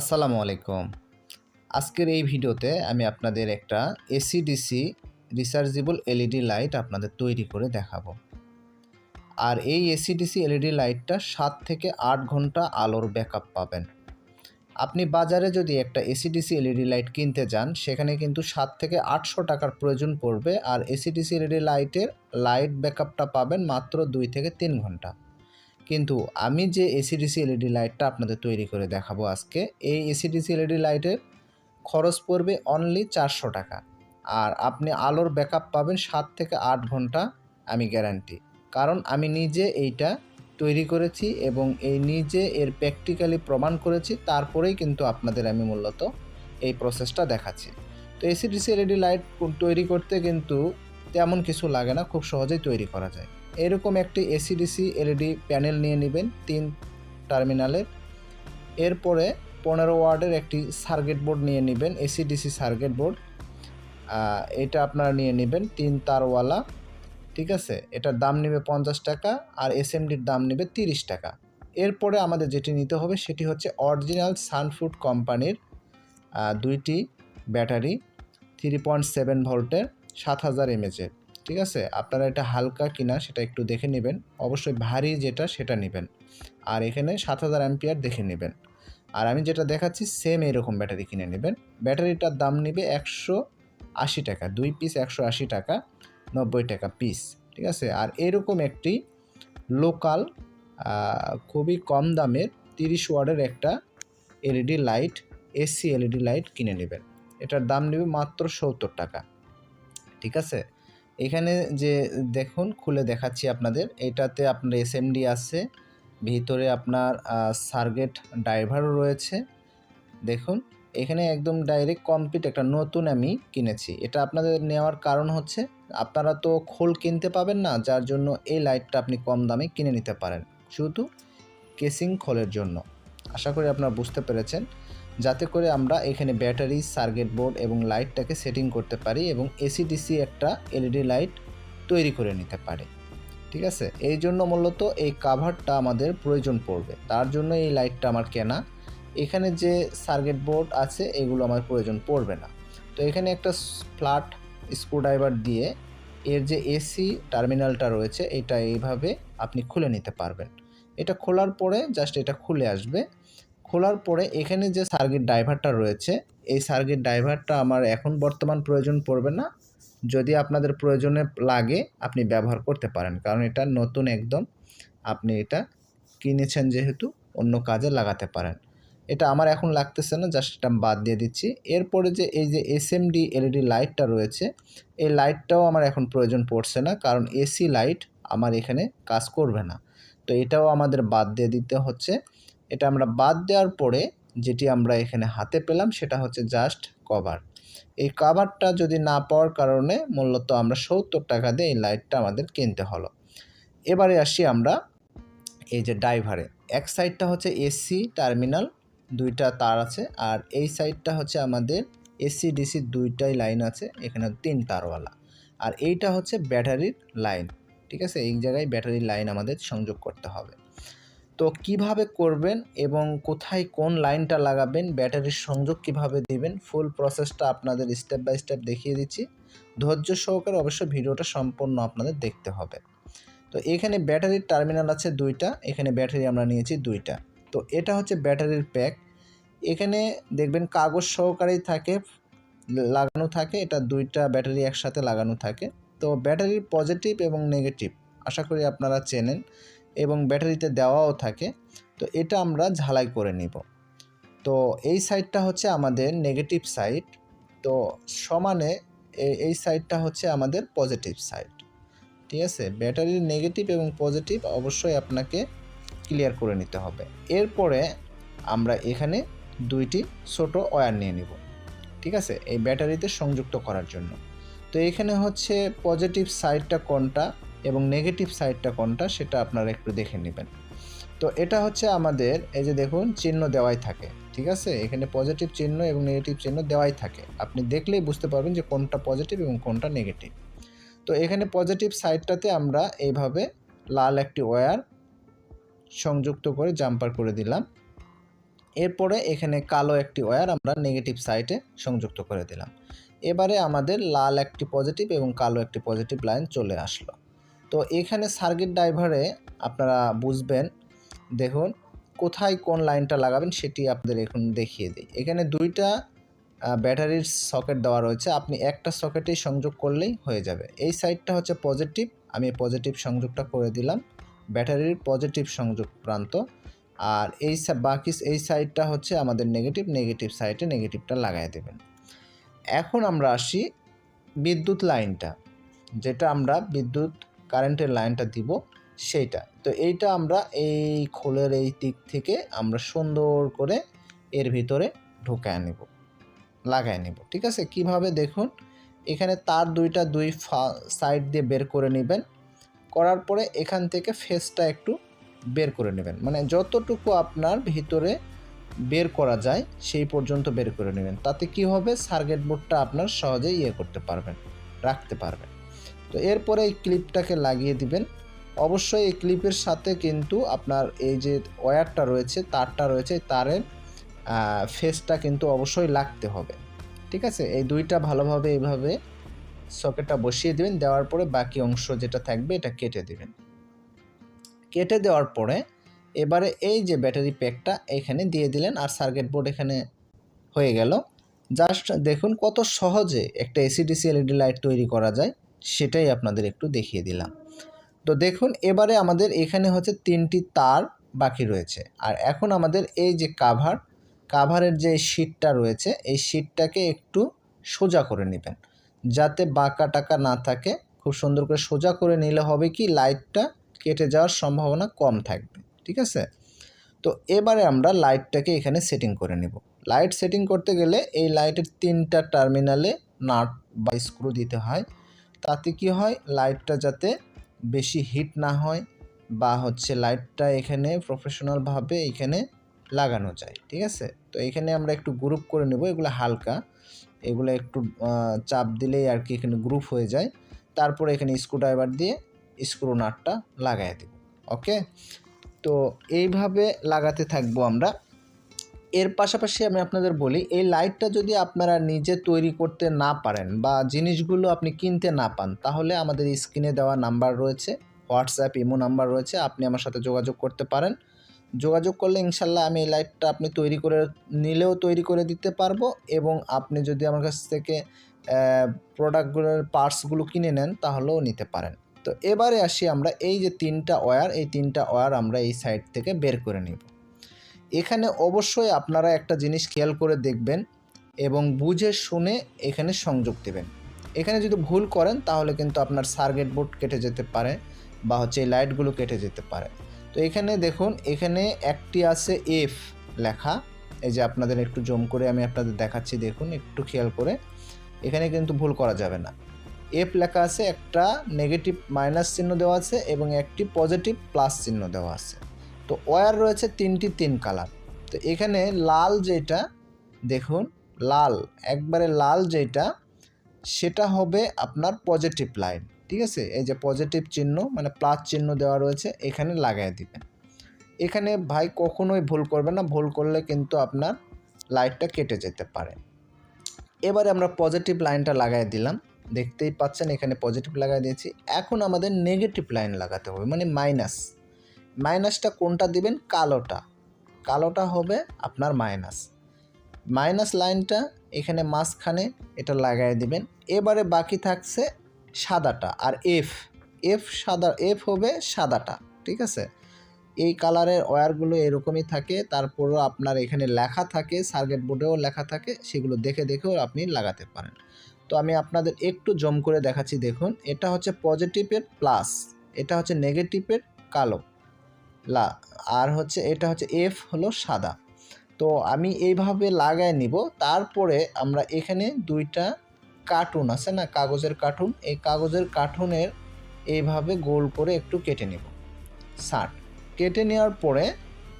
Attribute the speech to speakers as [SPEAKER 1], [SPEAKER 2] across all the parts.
[SPEAKER 1] আসসালামু আলাইকুম। আজকের এই ভিডিওতে আমি আপনাদের একটা এসিডিসি রিচার্জেবল এলইডি লাইট আপনাদের তৈরি করে দেখাবো। আর এই এসিডিসি এলইডি লাইটটা সাত থেকে আট ঘণ্টা আলোর ব্যাকআপ পাবেন। আপনি বাজারে যদি একটা এসিডিসি এলইডি লাইট কিনতে যান, সেখানে কিন্তু সাত থেকে আটশো টাকার প্রয়োজন পড়বে। আর এসিডিসি এলইডি লাইটের লাইট ব্যাকআপটা পাবেন মাত্র দুই থেকে তিন ঘণ্টা। কিন্তু আমি যে এসিডিসি এলইডি লাইটটা আপনাদের তৈরি করে দেখাবো আজকে, এই এসিডিসি এলইডি লাইটের খরচ পড়বে অনলি চারশো টাকা। আর আপনি আলোর ব্যাকআপ পাবেন সাত থেকে আট ঘণ্টা, আমি গ্যারান্টি কারণ আমি নিজে এইটা তৈরি করেছি এবং এই নিজে এর প্র্যাকটিক্যালি প্রমাণ করেছি, তারপরেই কিন্তু আপনাদের আমি মূলত এই প্রসেসটা দেখাচ্ছি। তো এসিডিসি এলইডি লাইট তৈরি করতে কিন্তু তেমন কিছু লাগে না, খুব সহজেই তৈরি করা যায়। এরকম একটি এসিডিসি এলইডি প্যানেল নিয়ে নেবেন তিন টার্মিনালের এরপরে পনেরো ওয়ার্ডের একটি সার্কিট বোর্ড নিয়ে নেবেন এসিডিসি সার্কিট বোর্ড এটা আপনারা নিয়ে নেবেন তিন তারওয়ালা, ঠিক আছে? এটার দাম নেবে পঞ্চাশ টাকা আর এসএমডির দাম নেবে তিরিশ টাকা। এরপরে আমাদের যেটি নিতে হবে সেটি হচ্ছে অরিজিনাল সানফুড কোম্পানির দুইটি ব্যাটারি থ্রি পয়েন্ট সেভেন ভোল্টের সাত হাজার এমএচের ঠিক আছে? আপনারা এটা হালকা কিনা সেটা একটু দেখে নেবেন। অবশ্যই ভারী যেটা সেটা নেবেন। আর এখানে সাত হাজার অ্যাম্পিয়ার দেখে নেবেন। আর আমি যেটা দেখাচ্ছি সেম এরকম ব্যাটারি কিনে নেবেন। ব্যাটারিটার দাম নেবে একশো আশি টাকা। দুই পিস একশো আশি টাকা, নব্বই টাকা পিস ঠিক আছে? আর এরকম একটি লোকাল খুবই কম দামের তিরিশ ওয়ার্ডের একটা LED light AC LED light কিনে নেবেন। এটার দাম নেবে মাত্র সত্তর টাকা। ঠিক আছে? এখানে যে দেখুন, খুলে দেখাচ্ছি আপনাদের। এটাতে আপনার এসএমডি আছে, ভিতরে আপনার সার্গেট ড্রাইভারও রয়েছে। দেখুন, এখানে একদম ডাইরেক্ট কমপ্লিট একটা নতুন আমি কিনেছি। এটা আপনাদের নেওয়ার কারণ হচ্ছে, আপনারা তো খোল কিনতে পাবেন না, যার জন্য এই লাইটটা আপনি কম দামে কিনে নিতে পারেন। শুধু কেসিং খোলের জন্য। আশা করি আপনারা বুঝতে পেরেছেন। যাতে করে আমরা এখানে ব্যাটারি, সার্কিট বোর্ড এবং লাইটটাকে সেটিং করতে পারি এবং এসিডিসি একটা এলইডি লাইট তৈরি করে নিতে পারি। ঠিক আছে? এই জন্য মূলত এই কাভারটা আমাদের প্রয়োজন পড়বে। তার জন্য এই লাইটটা আমার কেনা। এখানে যে সার্কিট বোর্ড আছে, এগুলো আমার প্রয়োজন পড়বে না। তো এখানে একটা ফ্ল্যাট স্ক্রুড্রাইভার দিয়ে এর যে এসি টার্মিনালটা রয়েছে, এটা এইভাবে আপনি খুলে নিতে পারবেন। এটা খোলার পরে জাস্ট এটা খুলে আসবে। খোলার পরে এখানে যে সার্কিট ড্রাইভারটা রয়েছে, এই সার্কিট ড্রাইভারটা আমার এখন বর্তমান প্রয়োজন পড়বে না। যদি আপনাদের প্রয়োজনে লাগে, আপনি ব্যবহার করতে পারেন। কারণ এটা নতুন একদম। আপনি এটা কিনেছেন যেহেতু, অন্য কাজে লাগাতে পারেন। এটা আমার এখন লাগতেছে না, জাস্ট এটা বাদ দিয়ে দিচ্ছি। এরপরে যে এই যে এসএমডি এলইডি লাইটটা রয়েছে, এই লাইটটাও আমার এখন প্রয়োজন পড়ছে না, কারণ এসি লাইট আমার এখানে কাজ করবে না। তো এটাও আমাদের বাদ দিয়ে দিতে হচ্ছে। এটা আমরা বাদ দেওয়ার পরে যেটি আমরা এখানে হাতে পেলাম সেটা হচ্ছে জাস্ট কভার এই কাভারটা যদি না পাওয়ার কারণে মূলত আমরা সত্তর টাকা দিয়ে এই লাইটটা আমাদের কিনতে হলো। এবারে আসি আমরা এই যে ড্রাইভারে এক সাইডটা হচ্ছে এসি টার্মিনাল দুইটা তার আছে, আর এই সাইডটা হচ্ছে আমাদের এসি ডিসি দুইটাই লাইন আছে, এখানে তিন তারওয়ালা। আর এইটা হচ্ছে ব্যাটারির লাইন ঠিক আছে? এই জায়গায় ব্যাটারির লাইন আমাদের সংযোগ করতে হবে। তো কীভাবে করবেন এবং কোথায় কোন লাইনটা লাগাবেন, ব্যাটারির সংযোগ কীভাবে দিবেন ফুল প্রসেসটা আপনাদের স্টেপ বাই স্টেপ দেখিয়ে দিচ্ছি। ধৈর্য সহকারে অবশ্যই ভিডিওটা সম্পূর্ণ আপনাদের দেখতে হবে। তো এখানে ব্যাটারির টার্মিনাল আছে দুইটা, এখানে ব্যাটারি আমরা নিয়েছি দুইটা। তো এটা হচ্ছে ব্যাটারির প্যাক এখানে দেখবেন কাগজ সহকারেই থাকে, লাগানো থাকে, এটা দুইটা ব্যাটারি একসাথে লাগানো থাকে। তো ব্যাটারির পজিটিভ এবং নেগেটিভ আশা করি আপনারা চেনেন। এবং ব্যাটারিতে দেওয়াও থাকে। তো এটা আমরা ঝালাই করে নিব। তো এই সাইডটা হচ্ছে আমাদের নেগেটিভ সাইড তো সমানে এই সাইডটা হচ্ছে আমাদের পজিটিভ সাইড ঠিক আছে? ব্যাটারির নেগেটিভ এবং পজিটিভ অবশ্যই আপনাকে ক্লিয়ার করে নিতে হবে। এরপরে আমরা এখানে দুইটি ছোট ওয়্যার নিয়ে নিব। ঠিক আছে? এই ব্যাটারিতে সংযুক্ত করার জন্য। তো এখানে হচ্ছে পজিটিভ সাইডটা কোনটা? এবং নেগেটিভ সাইডটা কোনটা সেটা আপনারা একটু দেখে নেবেন। তো এটা হচ্ছে আমাদের, এই যে দেখুন, চিহ্ন দেওয়াই থাকে, ঠিক আছে? এখানে পজিটিভ চিহ্ন এবং নেগেটিভ চিহ্ন দেওয়াই থাকে। আপনি দেখলেই বুঝতে পারবেন যে কোনটা পজিটিভ এবং কোনটা নেগেটিভ তো এখানে পজিটিভ সাইডটাতে আমরা এইভাবে লাল একটি ওয়্যার সংযুক্ত করে জাম্পার করে দিলাম। এরপরে এখানে কালো একটি ওয়্যার আমরা নেগেটিভ সাইডে সংযুক্ত করে দিলাম। এবারে আমাদের লাল একটি পজিটিভ এবং কালো একটি পজিটিভ লাইন চলে আসলো। তো এখানে সার্কিট ড্রাইভারে আপনারা বুঝবেন, দেখুন কোথায় কোন লাইনটা লাগাবেন সেটি আপনাদের এখন দেখিয়ে দিই। এখানে দুইটা ব্যাটারির সকেট দেওয়া রয়েছে, আপনি একটা সকেটেই সংযোগ করলেই হয়ে যাবে। এই সাইডটা হচ্ছে পজিটিভ আমি পজিটিভ সংযোগটা করে দিলাম ব্যাটারির পজিটিভ সংযোগ প্রান্ত, আর এই বাকি এই সাইডটা হচ্ছে আমাদের নেগেটিভ নেগেটিভ সাইডে নেগেটিভটা লাগাই দেবেন। এখন আমরা আসি বিদ্যুৎ লাইনটা যেটা আমরা বিদ্যুৎ কারেন্টের লাইনটা দিব সেইটা। তো এইটা আমরা এই খোলের এই দিক থেকে আমরা সুন্দর করে এর ভিতরে ঢুকায় নেব, লাগায় নেব। ঠিক আছে? কীভাবে? দেখুন, এখানে তার দুইটা দুই সাইড দিয়ে বের করে নেবেন। করার পরে এখান থেকে ফেসটা একটু বের করে নেবেন। মানে যতটুকু আপনার ভিতরে বের করা যায়, সেই পর্যন্ত বের করে নেবেন। তাতে কি হবে? সার্কিট বোর্ডটা আপনার সহজেই ইয়ে করতে পারবেন, রাখতে পারবেন। তো এরপরে এই ক্লিপটাকে লাগিয়ে দিবেন। অবশ্যই এই ক্লিপের সাথে কিন্তু আপনার এই যে ওয়্যারটা রয়েছে, তারটা রয়েছে তারের ফেসটা কিন্তু অবশ্যই লাগতে হবে। ঠিক আছে? এই দুইটা ভালোভাবে এইভাবে সকেটটা বসিয়ে দিবেন, দেওয়ার পরে বাকি অংশ যেটা থাকবে এটা কেটে দিবেন। কেটে দেওয়ার পরে এবারে এই যে ব্যাটারি প্যাকটা এখানে দিয়ে দিলেন আর সার্কিট বোর্ড এখানে হয়ে গেল। জাস্ট দেখুন কত সহজে একটা এসিডিসি এলইডি লাইট তৈরি করা যায়। সেটাই আপনাদের একটু দেখিয়ে দিলাম। তো দেখুন, এবারে আমাদের এখানে হচ্ছে তিনটি তার বাকি রয়েছে। আর এখন আমাদের এই যে কাভার কাভারের যে শিটটা রয়েছে, এই শিটটাকে একটু সোজা করে নেবেন। যাতে বাঁকা টাকা না থাকে, খুব সুন্দর করে সোজা করে নিলে হবে কি লাইটটা কেটে যাওয়ার সম্ভাবনা কম থাকবে। ঠিক আছে? তো এবারে আমরা লাইটটাকে এখানে সেটিং করে নেব। লাইট সেটিং করতে গেলে এই লাইটের তিনটা টার্মিনালে নাট বা স্ক্রু দিতে হয়। তাতে কি হয়? লাইটটা যাতে বেশি হিট না হয় বা হচ্ছে লাইটটা এখানে প্রফেশনালভাবে এখানে লাগানো যায়, ঠিক আছে? তো এখানে আমরা একটু গ্রুপ করে নেব, এগুলো হালকা। এগুলো একটু চাপ দিলেই আর কি এখানে গ্রুপ হয়ে যায়। তারপরে এখানে স্ক্রুড্রাইভার দিয়ে স্ক্রু নাটটা লাগাই দেব ওকে তো এইভাবে লাগাতে থাকব আমরা। এর পাশাপাশি আমি আপনাদের বলি, এই লাইটটা যদি আপনারা নিজে তৈরি করতে না পারেন বা জিনিসগুলো আপনি কিনতে না পান, তাহলে আমাদের স্ক্রিনে দেওয়া নাম্বার রয়েছে হোয়াটসঅ্যাপ ইমো নাম্বার রয়েছে, আপনি আমার সাথে যোগাযোগ করতে পারেন। যোগাযোগ করলে ইনশাল্লাহ আমি এই লাইটটা আপনি তৈরি করে নিলেও তৈরি করে দিতে পারব এবং আপনি যদি আমার কাছ থেকে প্রোডাক্টগুলোর পার্টসগুলো কিনে নেন, তাহলেও নিতে পারেন। তো এবারে আসি আমরা, এই যে তিনটা ওয়্যার এই তিনটা ওয়্যার আমরা এই সাইড থেকে বের করে নিব। এখানে অবশ্যই আপনারা একটা জিনিস খেয়াল করে দেখবেন এবং বুঝে শুনে এখানে সংযোগ দেবেন। এখানে যদি ভুল করেন তাহলে কিন্তু আপনার সার্কিট বোর্ড কেটে যেতে পারে বা হচ্ছে লাইটগুলো কেটে যেতে পারে। তো এখানে দেখুন, এখানে একটি আছে এফ লেখা। এই যে আপনাদের একটু জম করে আমি আপনাদের দেখাচ্ছি, দেখুন, একটু খেয়াল করে। এখানে কিন্তু ভুল করা যাবে না। এফ লেখা আছে, একটা নেগেটিভ মাইনাস চিহ্ন দেওয়া আছে এবং একটি পজিটিভ প্লাস চিহ্ন দেওয়া আছে। তো ওয়ার রয়েছে তিনটি তিন কালার তো এখানে লাল যেটা, দেখুন, লাল, একবারে লাল যেটা, সেটা হবে আপনার পজিটিভ লাইন ঠিক আছে? এই যে পজিটিভ চিহ্ন মানে প্লাস চিহ্ন দেওয়া রয়েছে, এখানে লাগাই দিবেন। এখানে ভাই কখনোই ভুল করবে না, ভুল করলে কিন্তু আপনার লাইটটা কেটে যেতে পারে। এবারে আমরা পজিটিভ লাইনটা লাগাই দিলাম। দেখতেই পাচ্ছেন, এখানে পজিটিভ লাগাই দিয়েছি। এখন আমাদের নেগেটিভ লাইন লাগাতে হবে মানে মাইনাস মাইনাসটা কোনটা দিবেন? কালোটা। কালোটা হবে আপনার মাইনাস। মাইনাস লাইনটা এখানে মাঝখানে এটা লাগাই দিবেন। এবারে বাকি থাকছে সাদাটা আর এফ এফ সাদা এফ হবে সাদাটা, ঠিক আছে? এই কালারের ওয়্যারগুলো এরকমই থাকে। তারপরও আপনার এখানে লেখা থাকে, সার্কিট বোর্ডেও লেখা থাকে, সেগুলো দেখে দেখেও আপনি লাগাতে পারেন। তো আমি আপনাদের একটু জম করে দেখাচ্ছি, দেখুন। এটা হচ্ছে পজিটিভের প্লাস এটা হচ্ছে নেগেটিভের কালো। লা, আর হচ্ছে এটা হচ্ছে এফ হলো সাদা। তো আমি এইভাবে লাগাই নিব, তারপরে আমরা এখানে দুইটা কার্টুন আছে না, কাগজের কার্টুন এই কাগজের কার্টুনের এইভাবে গোল করে একটু কেটে নেব। শার্ট কেটে নেওয়ার পরে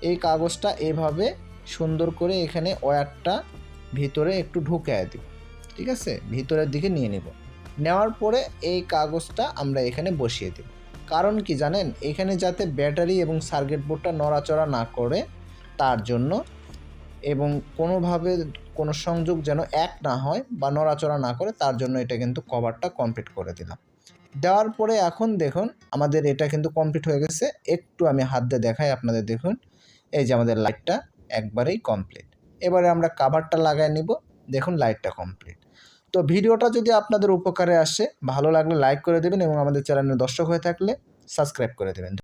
[SPEAKER 1] এই কাগজটা এভাবে সুন্দর করে এখানে ওয়্যারটা ভিতরে একটু ঢুকায় দিব, ঠিক আছে? ভিতরের দিকে নিয়ে নেব। নেওয়ার পরে এই কাগজটা আমরা এখানে বসিয়ে দেব। কারণ কি জানেন? এখানে যাতে ব্যাটারি এবং সার্কিট বোর্ডটা নড়াচড়া না করে, তার জন্য এবং কোনোভাবে কোনো সংযোগ যেন এক না হয় বা নড়াচড়া না করে, তার জন্য এটা কিন্তু কভারটা কমপ্লিট করে দিলাম। দেওয়ার পরে এখন দেখুন, আমাদের এটা কিন্তু কমপ্লিট হয়ে গেছে। একটু আমি হাত দিয়ে দেখাই আপনাদের, দেখুন। এই যে আমাদের লাইটটা একবারেই কমপ্লিট। এবারে আমরা কাভারটা লাগাই নিব। দেখুন, লাইটটা কমপ্লিট। তো ভিডিওটা যদি আপনাদের উপকারে আসে, ভালো লাগলে লাইক করে দেবেন এবং আমাদের চ্যানেলে দর্শক হয়ে থাকলে সাবস্ক্রাইব করে দেবেন।